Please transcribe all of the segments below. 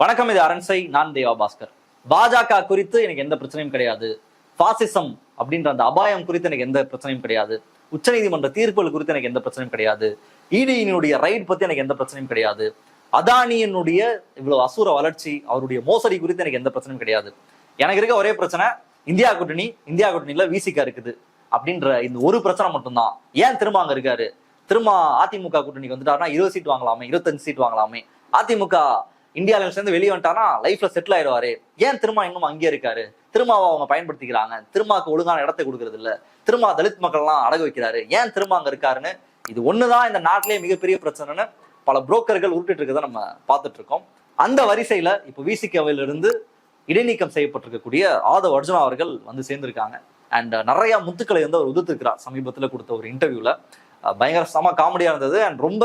வணக்கம் இது அரண்சை. நான் தேவா பாஸ்கர். பாஜக குறித்து எனக்கு எந்த பிரச்சனையும் கிடையாது. பாசிசம் அப்படின்ற அந்த அபாயம் குறித்து எனக்கு எந்த பிரச்சனையும் கிடையாது. உச்சநீதிமன்ற தீர்ப்புகள் குறித்து எனக்கு எந்த பிரச்சனையும் கிடையாது. இடியினுடைய ரைட் பத்தி எனக்கு எந்த பிரச்சனையும் கிடையாது. அதானியினுடைய இவ்வளவு அசுர வளர்ச்சி அவருடைய மோசடி குறித்து எனக்கு எந்த பிரச்சனையும் கிடையாது. எனக்கு இருக்க ஒரே பிரச்சனை இந்தியா கூட்டணி இந்தியா கூட்டணியில விசிகா இருக்குது. அப்படின்ற இந்த ஒரு பிரச்சனை மட்டும்தான். ஏன் திரும்ப அங்க இருக்காரு? திரும்ப அதிமுக கூட்டணிக்கு வந்துட்டாருன்னா இருபது சீட் வாங்கலாமே இருபத்தஞ்சு சீட் வாங்கலாமே. அதிமுக இந்தியாவில சேர்ந்து வெளியே வந்துட்டானா லைஃப்ல செட்டில் ஆயிடுவாரு ஏன் திருமா இன்னும் அங்கேயே இருக்காரு? திருமாவை அவங்க பயன்படுத்திக்கிறாங்க. திருமாவுக்கு ஒழுங்கான இடத்தை கொடுக்கறது இல்ல. திருமா தலித் மக்கள்லாம் அடகு வைக்கிறாரு. ஏன் திரும்ப அங்க இருக்காருன்னு? இது ஒண்ணுதான் இந்த நாட்டிலேயே மிகப்பெரிய பிரச்சனைன்னு பல புரோக்கர்கள் உருட்டு இருக்கதை நம்ம பார்த்துட்டு இருக்கோம். அந்த வரிசையில இப்போ விசிகவில் இருந்து இடைநீக்கம் செய்யப்பட்டிருக்கக்கூடிய ஆதவ் அர்ஜுனா அவர்கள் வந்து சேர்ந்திருக்காங்க. அண்ட் நிறைய முத்துக்களை வந்து அவர் உதிர்த்திருக்கிறார் சமீபத்தில் கொடுத்த ஒரு இன்டர்வியூல பயங்கர சம காமெடியா இருந்தது. அண்ட் ரொம்ப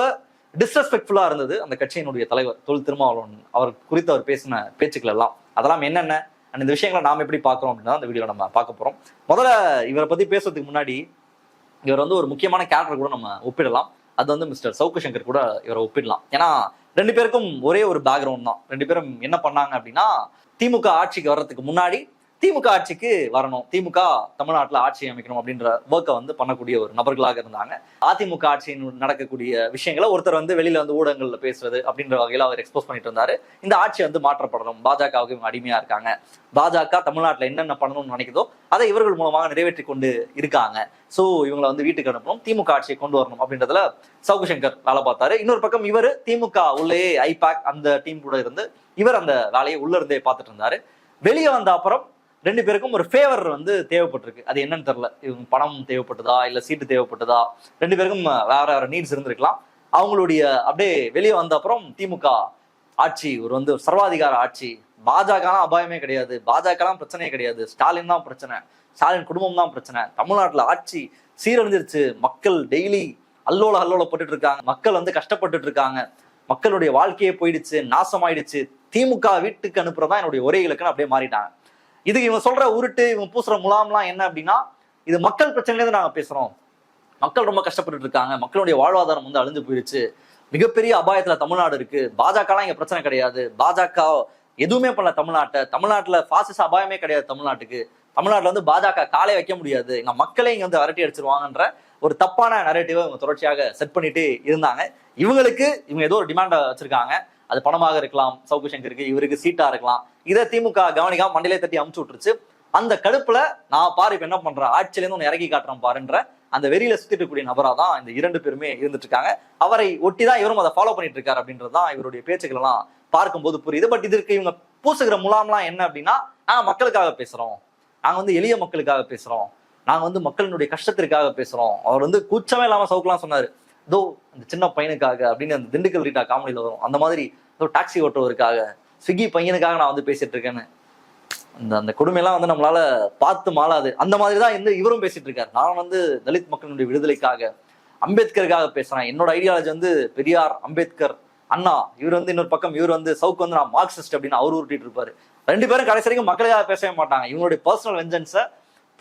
டிஸ்ரெஸ்பெக்ட்ஃபுல்லாக இருந்தது அந்த கட்சியினுடைய தலைவர் தொல் திருமாவளவன். அவர் குறித்து அவர் பேசின பேச்சுக்கள் எல்லாம் அதெல்லாம் என்னென்ன? அண்ட் இந்த விஷயங்களை நாம் எப்படி பார்க்குறோம் அப்படின்னா அந்த வீடியோ நம்ம பார்க்க போகிறோம் முதல்ல இவரை பற்றி பேசுறதுக்கு முன்னாடி இவர் வந்து ஒரு முக்கியமான கேரக்டர் கூட நம்ம ஒப்பிடலாம். அது வந்து மிஸ்டர் சவுக்கு சங்கர் கூட இவரை ஒப்பிடலாம். ஏன்னா ரெண்டு பேருக்கும் ஒரே ஒரு பேக்ரவுண்ட் தான். ரெண்டு பேரும் என்ன பண்ணாங்க அப்படின்னா திமுக ஆட்சிக்கு வர்றதுக்கு முன்னாடி திமுக ஆட்சிக்கு வரணும். திமுக தமிழ்நாட்டில் ஆட்சி அமைக்கணும் அப்படின்ற ஒர்க்கை வந்து பண்ணக்கூடிய ஒரு நபர்களாக இருந்தாங்க. அதிமுக ஆட்சியின் நடக்கக்கூடிய விஷயங்களை ஒருத்தர் வந்து வெளியில வந்து ஊடகங்கள்ல பேசுறது அப்படின்ற வகையில் அவர் எக்ஸ்போஸ் பண்ணிட்டு இருந்தாரு. இந்த ஆட்சி வந்து மாற்றப்படணும். பாஜகவுக்கு இவங்க அடிமையா இருக்காங்க. பாஜக தமிழ்நாட்டில் என்னென்ன பண்ணணும்னு நினைக்குதோ அதை இவர்கள் மூலமாக நிறைவேற்றி கொண்டு இருக்காங்க. ஸோ இவங்களை வந்து வீட்டுக்கு அனுப்பணும். திமுக ஆட்சியை கொண்டு வரணும் அப்படின்றதுல சவுக்கு சங்கர் வேலை பார்த்தாரு. இன்னொரு பக்கம் இவர் திமுக உள்ளே ஐபேக் அந்த டீம் கூட இருந்து இவர் அந்த வேலையை உள்ள இருந்தே பார்த்துட்டு இருந்தாரு. வெளியே வந்த அப்புறம் ரெண்டு பேருக்கும் ஒரு ஃபேவர் வந்து தேவைப்பட்டிருக்கு. அது என்னன்னு தெரில இவங்க பணம் தேவைப்பட்டதா? இல்லை சீட்டு தேவைப்பட்டதா? ரெண்டு பேருக்கும் வேற வேற நீட்ஸ் இருந்திருக்கலாம். அவங்களுடைய அப்படியே வெளியே வந்த அப்புறம் திமுக ஆட்சி ஒரு வந்து சர்வாதிகார ஆட்சி. பாஜகலாம் அபாயமே கிடையாது. பாஜகலாம் பிரச்சனையே கிடையாது. ஸ்டாலின் தான் பிரச்சனை. ஸ்டாலின் குடும்பம் தான் பிரச்சனை. தமிழ்நாட்டில் ஆட்சி சீரழிஞ்சிருச்சு. மக்கள் டெய்லி அல்லோல அல்லோல இருக்காங்க மக்கள் வந்து கஷ்டப்பட்டுட்டு இருக்காங்க மக்களுடைய வாழ்க்கையே போயிடுச்சு. நாசமாயிடுச்சு. திமுக வீட்டுக்கு அனுப்புறதா என்னுடைய ஒரே இலக்குன்னு அப்படியே மாறிட்டாங்க. இதுக்கு இவங்க சொல்ற உருட்டு இவங்க பூசுற முலாம்லாம் என்ன அப்படின்னா இது மக்கள் பிரச்சனையிலேருந்து நாங்கள் பேசுறோம். மக்கள் ரொம்ப கஷ்டப்பட்டு இருக்காங்க. மக்களுடைய வாழ்வாதாரம் வந்து அழிஞ்சு போயிருச்சு. மிகப்பெரிய அபாயத்துல தமிழ்நாடு இருக்கு. பாஜகலாம் இங்க பிரச்சனை கிடையாது. பாஜக எதுவுமே பண்ணல தமிழ்நாட்டை. தமிழ்நாட்டுல பாசிச அபாயமே கிடையாது தமிழ்நாட்டுக்கு. தமிழ்நாட்டுல வந்து பாஜக காலை வைக்க முடியாது. எங்க மக்களே இங்க வந்து அரட்டி அடிச்சிருவாங்கன்ற ஒரு தப்பான நரேட்டிவை இவங்க தொடர்ச்சியாக செட் பண்ணிட்டு இருந்தாங்க. இவங்களுக்கு இவங்க ஏதோ ஒரு டிமாண்ட வச்சிருக்காங்க. அது பணமாக இருக்கலாம் சவுக்கு சங்கருக்கு இவருக்கு சீட்டா இருக்கலாம். இதை திமுக கவனிக்காம மண்டலே தட்டி அமுச்சு விட்டுருச்சு. அந்த கடுப்புல நான் பாரு இப்ப என்ன பண்றேன் ஆட்சியில இருந்து இறக்கி காட்டுறேன் பாருன்ற அந்த வெறியில சுத்திட்டு கூடிய நபரா தான் இந்த இரண்டு பேருமே இருந்துட்டு இருக்காங்க அவரை ஒட்டி தான் இவரும் அதை ஃபாலோ பண்ணிட்டு இருக்காரு அப்படின்றது தான் இவருடைய பேச்சுக்கள் எல்லாம் பார்க்கும்போது புரியுது. பட் இதற்கு இவங்க பூசுகிற முலாம்லாம் என்ன அப்படின்னா நாங்க மக்களுக்காக பேசுறோம். நாங்க வந்து எளிய மக்களுக்காக பேசுறோம். நாங்க வந்து மக்களினுடைய கஷ்டத்திற்காக பேசுறோம். அவர் வந்து கூச்சமே இல்லாம சவுக்கலாம் சொன்னாரு. இதோ அந்த சின்ன பையனுக்காக அப்படின்னு அந்த திண்டுக்கல் ரீட்டா காமெடியில் வரும். அந்த மாதிரி ஏதோ டாக்ஸி ஓட்டுறவருக்காக ஸ்விக்கி பையனுக்காக நான் வந்து பேசிட்டு இருக்கேன்னு. அந்த அந்த கொடுமையெல்லாம் வந்து நம்மளால பார்த்து மாளாது அந்த மாதிரி தான் வந்து இவரும் பேசிட்டு இருக்காரு. நான் வந்து தலித் மக்களினுடைய விடுதலைக்காக அம்பேத்கருக்காக பேசுறேன். என்னோட ஐடியாலஜி வந்து பெரியார் அம்பேத்கர் அண்ணா இவர் வந்து இன்னொரு பக்கம் இவர் வந்து சவுக்கு வந்து நான் மார்க்சிஸ்ட் அப்படின்னு அவர் உருட்டிட்டு இருப்பாரு. ரெண்டு பேரும் கடைசி வரைக்கும் மக்களுக்காக பேசவே மாட்டாங்க. இவங்களுடைய பர்சனல் வெஞ்சன்ஸை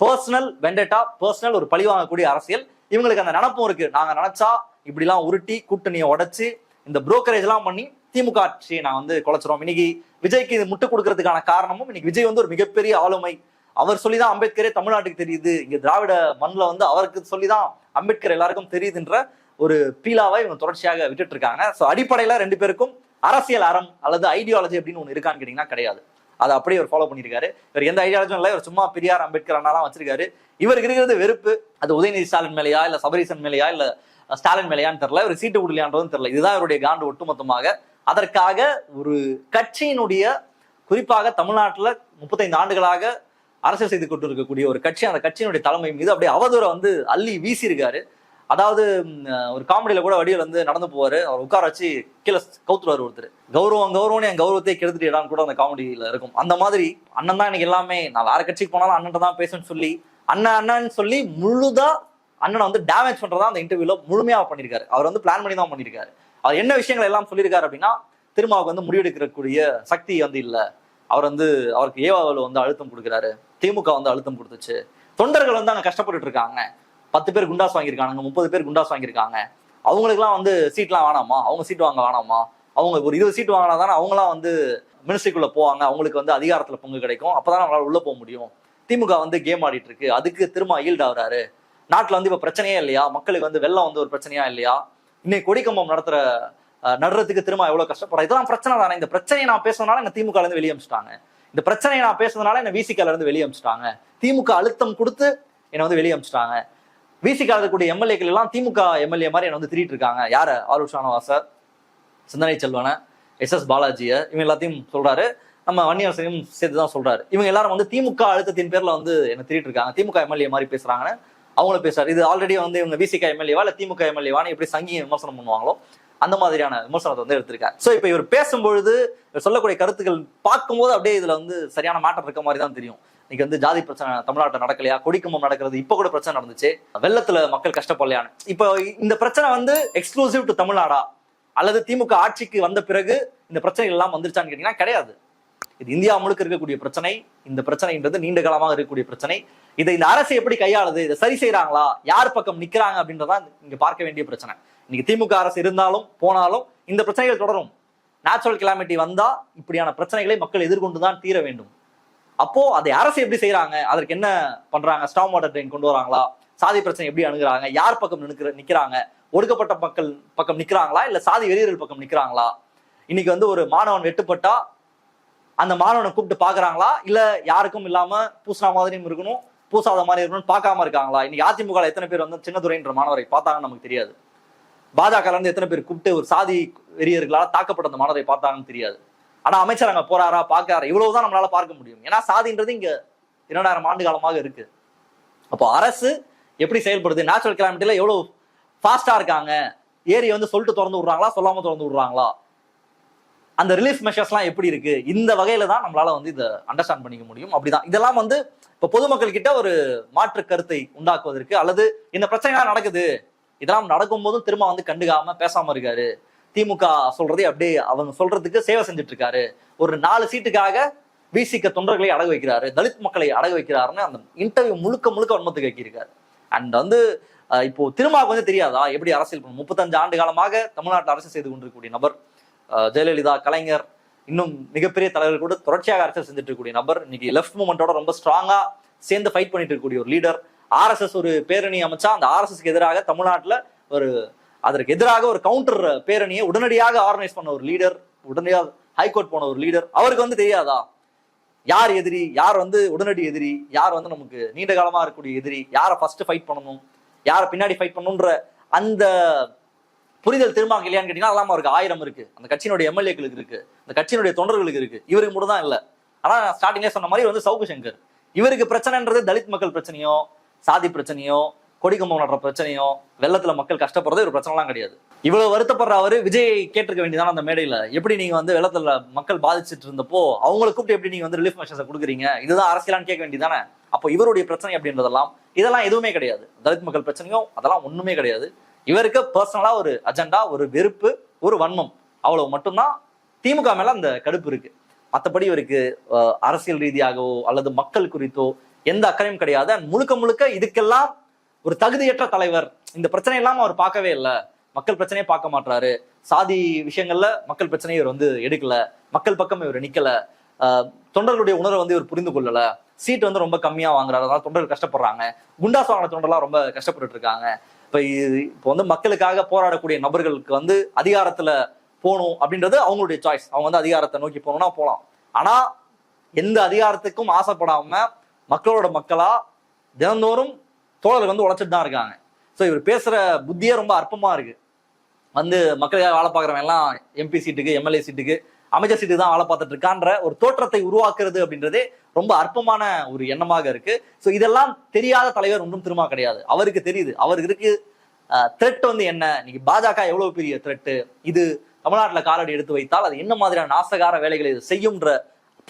பர்சனல் வெண்டேட்டா பர்சனல் ஒரு பழி வாங்கக்கூடிய அரசியல். இவங்களுக்கு அந்த நினப்பும் இருக்கு. நாங்க நினைச்சா இப்படிலாம் உருட்டி கூட்டணியை உடைச்சு இந்த புரோக்கரேஜ் எல்லாம் பண்ணி திமுக ஆட்சியை நான் வந்து குலைச்சிரும் இன்னைக்கு விஜய்க்கு இது முட்டு கொடுக்கறதுக்கான காரணமும் இன்னைக்கு விஜய் வந்து ஒரு மிகப்பெரிய ஆளுமை. அவர் சொல்லிதான் அம்பேத்கரே தமிழ்நாட்டுக்கு தெரியுது. இங்க திராவிட மண்ணில் வந்து அவருக்கு சொல்லிதான் அம்பேத்கர் எல்லாருக்கும் தெரியுதுன்ற ஒரு பீலாவை இவங்க தொடர்ச்சியாக விட்டுட்டு இருக்காங்க ஸோ அடிப்படையில ரெண்டு பேருக்கும் அரசியல் அறம் அல்லது ஐடியாலஜி அப்படின்னு ஒன்று இருக்கான்னு கேட்டீங்கன்னா கிடையாது. அதை அப்படியே அவர் ஃபாலோ பண்ணியிருக்காரு. இவர் எந்த ஐடியாலஜியும் இல்லை இவர் சும்மா பெரியார் அம்பேத்கர் அண்ணாலாம் வச்சிருக்காரு. இவருக்கு இருக்கிறது வெறுப்பு. அது உதயநிதி ஸ்டாலின் மேலேயா இல்ல சபரீசன் மேலேயா இல்ல ஸ்டாலின் மேலையான்னு தெரியல இவர் சீட்டு விடலையான்றதும் தெரியல. இதுதான் இவருடைய காண்டு ஒட்டுமொத்தமாக. அதற்காக ஒரு கட்சியினுடைய குறிப்பாக தமிழ்நாட்டில் முப்பத்தைந்து ஆண்டுகளாக அரசியல் செய்து கொண்டு இருக்கக்கூடிய ஒரு கட்சி அந்த கட்சியினுடைய தலைமை மீது அப்படியே அவதூறை வந்து அள்ளி வீசியிருக்காரு. அதாவது ஒரு காமெடியில கூட வடிவில் வந்து நடந்து போவாரு. அவர் உட்கார வச்சு கீழே கவுத்துருவார் ஒருத்தர். கௌரவம் கௌரவம் என் கௌரவத்தை கெடுத்துட்டு கூட அந்த காமெடியில இருக்கும். அந்த மாதிரி அண்ணன் தான் எனக்கு எல்லாமே. நான் வேற கட்சிக்கு போனாலும் அண்ணன் தான் பேசுன்னு சொல்லி அண்ணன் அண்ணன் சொல்லி முழுதா அண்ணனை வந்து டேமேஜ் பண்றதா அந்த இன்டர்வியூல முழுமையாக பண்ணியிருக்காரு அவர் வந்து பிளான் பண்ணி தான் பண்ணியிருக்காரு அவர் என்ன விஷயங்கள் எல்லாம் சொல்லியிருக்காரு அப்படின்னா திருமாவுக்கு வந்து முடிவெடுக்கக்கூடிய சக்தி வந்து இல்லை. அவர் வந்து அவருக்கு ஏவாவில் வந்து அழுத்தம் கொடுக்குறாரு. திமுக வந்து அழுத்தம் கொடுத்துச்சு. தொண்டர்கள் வந்து அங்கே கஷ்டப்பட்டுட்டு இருக்காங்க. பத்து பேர் குண்டாஸ் வாங்கியிருக்காங்க முப்பது பேர் குண்டாஸ் வாங்கியிருக்காங்க. அவங்களுக்குலாம் வந்து சீட்லாம் வேணாமா? அவங்க சீட் வாங்க வேணாமா? அவங்க ஒரு இருபது சீட் வாங்கினா தானே அவங்களாம் வந்து மினிஸ்ட்ரிக்குள்ளே போவாங்க. அவங்களுக்கு வந்து அதிகாரத்தில் பங்கு கிடைக்கும். அப்போதான் அவங்களால உள்ளே போக முடியும். திமுக வந்து கேம் ஆடிட்டு இருக்கு. அதுக்கு திரும்ப ஈல்ட் ஆகுறாரு. நாட்டில் வந்து இப்போ பிரச்சனையே இல்லையா? மக்களுக்கு வந்து வெள்ளம் வந்து ஒரு பிரச்சனையா இல்லையா? இன்னைக்கு கொடிக்கம்பம் நடத்துற நடுறதுக்கு திரும்ப எவ்வளோ கஷ்டப்படுறோம் இதெல்லாம் பிரச்சனை தானே. இந்த பிரச்சனையை நான் பேசுனதுனால என்ன திமுகலேருந்து இருந்து வெளியே அமிச்சிட்டாங்க. இந்த பிரச்சனையை நான் பேசுறதுனால என்ன விசிகாலேருந்து வெளியே அமிச்சிட்டாங்க. திமுக அழுத்தம் கொடுத்து என்னை வந்து வெளியே அமிச்சிட்டாங்க. விசிகால இருக்கக்கூடிய எம்எல்ஏக்கள் எல்லாம் திமுக எம்எல்ஏ மாதிரி என்னை வந்து திரிட்டு இருக்காங்க. யார்? ஆரூர் ஷானவாசர் சிந்தனை செல்வனை எஸ் எஸ் பாலாஜியை இவங்க எல்லாத்தையும் சொல்றாரு. நம்ம வன்னியாசனையும் சேர்த்து தான் சொல்றாரு. இவங்க எல்லாரும் வந்து திமுக அழுத்தத்தின் பேரில் வந்து என்னை திரிட்டு இருக்காங்க. திமுக எம்எல்ஏ மாதிரி பேசுகிறாங்கன்னு அவங்களும் பேசுறாரு. இது ஆல்ரெடி வந்து இவங்க விசிக எம்எல்ஏவா இல்ல திமுக எம்எல்ஏவான்னு எப்படி சங்கி விமர்சனம் பண்ணுவாங்களோ அந்த மாதிரியான விமர்சனத்தை வந்து எடுத்திருக்காரு. சோ இப்போ இவர் பேசும்பொழுது இவர் சொல்லக்கூடிய கருத்துக்கள் பார்க்கும்போது அப்படியே இதுல வந்து சரியான மாற்றம் இருக்க மாதிரி தான் தெரியும். இன்னைக்கு வந்து ஜாதி பிரச்சனை தமிழ்நாட்டில் நடக்கலையா? கொடிக்கும்பம் நடக்கிறது இப்ப கூட பிரச்சனை நடந்துச்சு. வெள்ளத்துல மக்கள் கஷ்டப்படலையான்னு. இப்போ இந்த பிரச்சனை வந்து எக்ஸ்க்ளூசிவ் டு தமிழ்நாடா? அல்லது திமுக ஆட்சிக்கு வந்த பிறகு இந்த பிரச்சனைகள் எல்லாம் வந்துருச்சான்னு கேட்டீங்கன்னா கிடையாது. இது இந்தியா முழுக்க இருக்கக்கூடிய பிரச்சனை. இந்த பிரச்சனைன்றது நீண்ட காலமாக இருக்கக்கூடிய பிரச்சனை. இதை இந்த அரசு எப்படி கையாளுது? இதை சரி செய்யறாங்களா யார் பக்கம் நிக்கிறாங்க அப்படின்றதான் இங்க பார்க்க வேண்டிய பிரச்சனை. இன்னைக்கு திமுக அரசு இருந்தாலும் போனாலும் இந்த பிரச்சனைகள் தொடரும். நேச்சுரல் கிளாமிட்டி வந்தா இப்படியான பிரச்சனைகளை மக்கள் எதிர்கொண்டு தான் தீர வேண்டும். அப்போ அதை அரசு எப்படி செய்யறாங்க அதற்கு என்ன பண்றாங்க? ஸ்டாம் வாட்டர் ட்ரெயின் கொண்டு வராங்களா? சாதி பிரச்சனை எப்படி அணுகுறாங்க? யார் பக்கம் நிற்கிற நிக்கிறாங்க? ஒடுக்கப்பட்ட மக்கள் பக்கம் நிக்கிறாங்களா? இல்ல சாதி வெறியர்கள் பக்கம் நிக்கிறாங்களா? இன்னைக்கு வந்து ஒரு மாணவன் வெட்டுப்பட்டா அந்த மாணவனை கூப்பிட்டு பாக்குறாங்களா? இல்ல யாருக்கும் இல்லாம பூசினா மாதிரியும் இருக்கணும் பூசாத மாதிரி இருக்கணும்னு பார்க்காம இருக்காங்களா? இன்னைக்கு அதிமுக எத்தனை பேர் வந்து சின்னதுரைன்ற மாணவரை பார்த்தாங்கன்னு நமக்கு தெரியாது. பாஜக இருந்து எத்தனை பேர் கூப்பிட்டு ஒரு சாதி வெறியர்களால் தாக்கப்பட்ட அந்த மாணவரை பார்த்தாங்கன்னு தெரியாது. ஆனா அமைச்சர் அங்க போறாரா பாக்காரா இவ்வளவுதான் நம்மளால பார்க்க முடியும். ஏன்னா சாதின்றது இங்க இரண்டாயிரம் ஆண்டு காலமாக இருக்கு. அப்போ அரசு எப்படி செயல்படுது? நேச்சுரல் கிளைமேட்ல எவ்வளவு ஃபாஸ்டா இருக்காங்க? ஏரியை வந்து சொல்லிட்டு திறந்து விடுறாங்களா? சொல்லாம திறந்து விடுறாங்களா? அந்த ரிலீஃப் மெஷர்ஸ்லாம் எப்படி இருக்கு? இந்த வகையில தான் நம்மளால வந்து இதை அண்டர்ஸ்டாண்ட் பண்ணிக்க முடியும். அப்படிதான். இதெல்லாம் வந்து இப்போ பொதுமக்கள் கிட்ட ஒரு மாற்று கருத்தை உண்டாக்குவதற்கு அல்லது இந்த பிரச்சனைலாம் நடக்குது? இதெல்லாம் நடக்கும்போதும் திரும்ப வந்து கண்டுக்காம பேசாம இருக்காரு. திமுக சொல்றதே அப்படியே அவங்க சொல்றதுக்கு சேவை செஞ்சுட்டு இருக்காரு ஒரு நாலு சீட்டுக்காக விசிக்க தொண்டர்களை அடகு வைக்கிறாரு. தலித் மக்களை அடகு வைக்கிறாருன்னு அந்த இன்டர்வியூ முழுக்க முழுக்க வன்மத்துக்கு வைக்கிருக்காரு அண்ட் வந்து இப்போ திருமாவுக்கு வந்து தெரியாதா? எப்படி அரசியல் பண்ணும் முப்பத்தஞ்சு ஆண்டு காலமாக தமிழ்நாட்டில் அரசு செய்து கொண்டிருக்கக்கூடிய நபர். ஜெயலலிதா கலைஞர் இன்னும் மிகப்பெரிய தலைவர்கள் கூட தொடர்ச்சியாக அரசியல் செஞ்சுட்டு இருக்கக்கூடிய நபர். இன்னைக்கு லெஃப்ட் மூமெண்டோட ரொம்ப ஸ்ட்ராங்கா சேர்ந்து ஃபைட் பண்ணிட்டு இருக்கக்கூடிய ஒரு லீடர் ஆர்எஸ்எஸ் ஒரு பேரணி அமைச்சா அந்த ஆர்எஸ்எஸ்க்கு எதிராக தமிழ்நாட்டில் ஒரு அதற்கு எதிராக ஒரு கவுண்டர் பேரணியை உடனடியாக ஆர்கனைஸ் பண்ண ஒரு லீடர் உடனடியாக ஹைகோர்ட் போன ஒரு லீடர் அவருக்கு வந்து தெரியாதா? யார் எதிரி? யார் வந்து உடனடி எதிரி? யார் வந்து நமக்கு நீண்ட காலமாக இருக்கக்கூடிய எதிரி? யாரை ஃபர்ஸ்ட் ஃபைட் பண்ணணும்? யாரை பின்னாடி ஃபைட் பண்ணணுன்ற அந்த புரிதல் திரும்ப இல்லையான்னு கேட்டீங்கன்னா அதெல்லாம் இருக்கு ஆயிரம் இருக்கு. அந்த கட்சியினுடைய எம்எல்ஏக்களுக்கு இருக்கு. அந்த கட்சியினுடைய தொண்டர்களுக்கு இருக்கு. இவருக்கு மட்டும் தான் ஆனால் ஆனா ஸ்டார்டிங்கே சொன்ன மாதிரி வந்து சவுக்கு சங்கர். இவருக்கு பிரச்சனைன்றது தலித் மக்கள் பிரச்சனையோ சாதி பிரச்சனையோ கொடிக்கம்பம் நடுற பிரச்சனையோ வெள்ளத்துல மக்கள் கஷ்டப்படுறது ஒரு பிரச்சனைலாம் கிடையாது. இவ்வளவு வருத்தப்படுற அவரு விஜய் கேட்டிருக்க வேண்டியதான அந்த மேடையில. எப்படி நீங்க வந்து வெள்ளத்துல மக்கள் பாதிச்சுட்டு இருந்தப்போ அவங்களை கூப்பிட்டு எப்படி நீங்க வந்து ரிலீஃப் மெஷர்ஸை கொடுக்குறீங்க? இதுதான் அரசியலான்னு கேட்க வேண்டியதானே அப்போ இவருடைய பிரச்சனை அப்படின்றதெல்லாம் இதெல்லாம் எதுவுமே கிடையாது. தலித் மக்கள் பிரச்சனையும் அதெல்லாம் ஒண்ணுமே கிடையாது. இவருக்கு பர்சனலா ஒரு அஜெண்டா ஒரு வெறுப்பு ஒரு வன்மம். அவ்வளவு மட்டும்தான் திமுக மேல அந்த கடுப்பு இருக்கு. மற்றபடி இவருக்கு அரசியல் ரீதியாகவோ அல்லது மக்கள் குறித்தோ எந்த அக்கறையும் கிடையாது. அண்ட் முழுக்க முழுக்க இதுக்கெல்லாம் ஒரு தகுதியற்ற தலைவர் இந்த பிரச்சனை எல்லாம் அவர் பார்க்கவே இல்லை. மக்கள் பிரச்சனையே பார்க்க மாட்டாரு சாதி விஷயங்கள்ல மக்கள் பிரச்சனையை இவர் வந்து எடுக்கல. மக்கள் பக்கம் இவர் நிக்கல. ஆஹ் தொண்டர்களுடைய உணர்வை வந்து இவர் புரிந்து கொள்ளல. சீட் வந்து ரொம்ப கம்மியா வாங்குறாரு. அதனால தொண்டர்கள் கஷ்டப்படுறாங்க. குண்டாஸ் வாங்கின தொண்டர்லாம் ரொம்ப கஷ்டப்பட்டுட்டு இருக்காங்க. இப்போ இது இப்போ வந்து மக்களுக்காக போராடக்கூடிய நபர்களுக்கு வந்து அதிகாரத்தில் போகணும் அப்படின்றது அவங்களுடைய சாய்ஸ் அவங்க வந்து அதிகாரத்தை நோக்கி போகணும்னா போகலாம். ஆனால் எந்த அதிகாரத்துக்கும் ஆசைப்படாம மக்களோட மக்களா தினந்தோறும் தோழர்கள் வந்து உழைச்சிட்டு தான் இருக்காங்க. ஸோ இவர் பேசுகிற புத்தியே ரொம்ப அற்பமாக இருக்குது வந்து மக்களுக்காக வேலை பார்க்குறவன் எல்லாம் எம்பி சீட்டுக்கு எம்எல்ஏ சீட்டுக்கு அமைச்சர் சீட்டு தான் ஆளை பார்த்துட்டு இருக்கான்ற ஒரு தோற்றத்தை உருவாக்குறது அப்படின்றதே ரொம்ப அற்பமான ஒரு எண்ணமாக இருக்கு. ஸோ இதெல்லாம் தெரியாத தலைவர் ஒன்றும் திரும்ப கிடையாது. அவருக்கு தெரியுது. அவருக்கு இருக்கு த்ரெட் வந்து என்ன? இன்னைக்கு பாஜக எவ்வளவு பெரிய த்ரெட்டு இது தமிழ்நாட்டில் காலடி எடுத்து வைத்தால் அது என்ன மாதிரியான நாசகார வேலைகளை இது செய்யும்ன்ற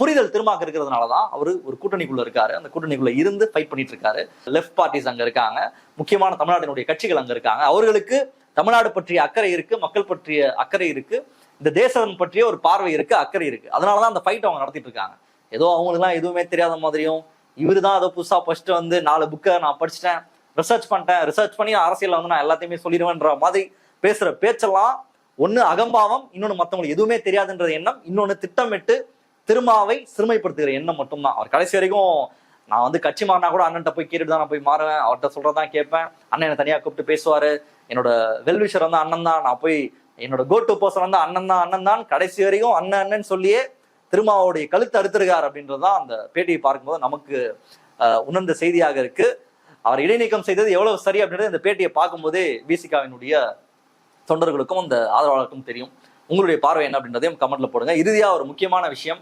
புரிதல் திருமாக்க இருக்கிறதுனால தான் அவர் ஒரு கூட்டணிக்குள்ள இருக்காரு. அந்த கூட்டணிக்குள்ள இருந்து ஃபைட் பண்ணிட்டு இருக்காரு. லெஃப்ட் பார்ட்டிஸ் அங்க இருக்காங்க. முக்கியமான தமிழ்நாட்டினுடைய கட்சிகள் அங்க இருக்காங்க. அவர்களுக்கு தமிழ்நாடு பற்றிய அக்கறை இருக்கு மக்கள் பற்றிய அக்கறை இருக்கு. இந்த தேசம் பற்றிய ஒரு பார்வை இருக்கு அக்கறை இருக்கு. அதனாலதான் அந்த ஃபைட் அவங்க நடத்திட்டு இருக்காங்க. ஏதோ அவங்களுக்குலாம் எதுவுமே தெரியாத மாதிரியும் இவர் தான் அதை புதுசா ஃபர்ஸ்ட் வந்து நாலு புக்கை நான் படிச்சிட்டேன் ரிசர்ச் பண்ணிட்டேன் ரிசர்ச் பண்ணி அரசியல் வந்து நான் எல்லாத்தையுமே சொல்லிடுவேன்ற மாதிரி பேசுற பேச்செல்லாம் ஒன்று அகம்பாவம் இன்னொன்று மத்தவங்களுக்கு எதுவுமே தெரியாதுன்ற எண்ணம் இன்னொன்னு திட்டமிட்டு திருமாவை சிறுமைப்படுத்துகிற எண்ணம் மட்டும்தான். அவர் கடைசி வரைக்கும் நான் வந்து கட்சி மாறினா கூட அண்ணன்ட்ட போய் கேட்டுட்டு தான் நான் போய் மாறுவேன். அவர்கிட்ட சொல்றதான் கேட்பேன். அண்ணன் என்னை தனியா கூப்பிட்டு பேசுவாரு. என்னோட வெல்விஷர் வந்து அண்ணன் தான் நான் போய் என்னோட கோ டு பர்சன் வந்து அண்ணன் தான் அண்ணன் தான். கடைசி வரைக்கும் அண்ணன் அண்ணன் சொல்லியே திருமாவுடைய கழுத்து அறுத்திருக்கார் அப்படின்றது தான் அந்த பேட்டியை பார்க்கும்போது நமக்கு உணர்ந்த செய்தியாக இருக்கு. அவர் இடைநீக்கம் செய்தது எவ்வளவு சரி அப்படின்றது இந்த பேட்டியை பார்க்கும்போதே விசிகாவினுடைய தொண்டர்களுக்கும் அந்த ஆதரவாளருக்கும் தெரியும். உங்களுடைய பார்வை என்ன அப்படின்றதையும் கமெண்ட்ல போடுங்க. இறுதியா ஒரு முக்கியமான விஷயம்.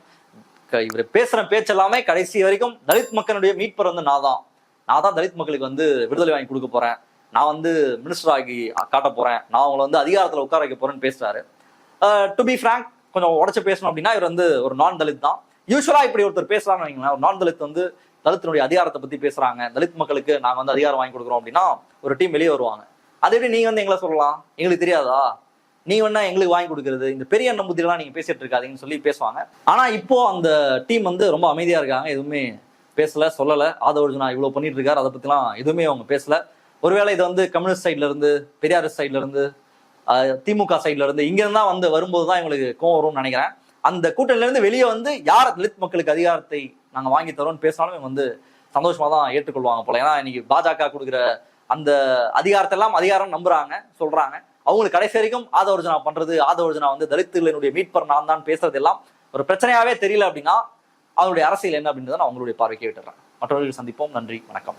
க- இவர் பேசுற பேச்செல்லாமே கடைசி வரைக்கும் தலித் மக்களுடைய மீட்பர் வந்து நான் தான். நான் தான் தலித் மக்களுக்கு வந்து விடுதலை வாங்கி கொடுக்க போறேன். நான் வந்து மினிஸ்டர் ஆகி காட்ட போறேன். நான் அவங்களை வந்து அதிகாரத்தில் உட்கார வைக்க போறேன்னு பேசுறாரு. டு பி ஃப்ராங்க் கொஞ்சம் உடச்சு பேசணும் அப்படின்னா இவர் வந்து ஒரு நான் தலித் தான் யூஸ்வலா இப்படி ஒருத்தர் பேசுறாங்கன்னு வைங்களேன். ஒரு நான் தலித் வந்து தலித்தினுடைய அதிகாரத்தை பத்தி பேசுறாங்க. தலித் மக்களுக்கு நாங்க வந்து அதிகாரம் வாங்கி கொடுக்குறோம் அப்படின்னா ஒரு டீம் வெளியே வருவாங்க. அது எப்படி நீங்க வந்து எங்களை சொல்லலாம்? எங்களுக்கு தெரியாதா? நீ வேணா எங்களுக்கு வாங்கி கொடுக்குறது. இந்த பெரிய எண்ணம் புத்திலாம் நீங்க பேசிட்டு இருக்காதீங்கன்னு சொல்லி பேசுவாங்க. ஆனா இப்போ அந்த டீம் வந்து ரொம்ப அமைதியா இருக்காங்க. எதுவுமே பேசல சொல்லல. ஆதவர்ஜுனா இவ்வளவு பண்ணிட்டு இருக்காரு. அதை பத்திலாம் எதுவுமே அவங்க பேசல. ஒருவேளை இது வந்து கம்யூனிஸ்ட் சைட்ல இருந்து பெரியார் சைட்ல இருந்து திமுக சைட்ல இருந்து இங்க இருந்தா வந்து வரும்போது தான் இவங்களுக்கு கோவம் வரும்னு நினைக்கிறேன். அந்த கூட்டணில இருந்து வெளியே வந்து யார் தலித் மக்களுக்கு அதிகாரத்தை நாங்க வாங்கி தரோம்னு பேசினாலும் இவங்க வந்து சந்தோஷமா தான் ஏற்றுக்கொள்வாங்க போல. ஏன்னா இன்னைக்கு பாஜக கொடுக்குற அந்த அதிகாரத்தை எல்லாம் அதிகாரம் நம்புறாங்க சொல்றாங்க. அவங்களுக்கு கடைசி வரைக்கும் ஆதவர்ஜனா பண்றது ஆதவர்ஜனா வந்து தலித்துகளினுடைய மீட்பர் நான் தான் பேசுறது எல்லாம் ஒரு பிரச்சனையாவே தெரியல அப்படின்னா அவருடைய அரசியல் என்ன அப்படின்றத நான் அவங்களுடைய பார்வைக்கு விட்டுறேன். மற்றவர்கள் சந்திப்போம். நன்றி. வணக்கம்.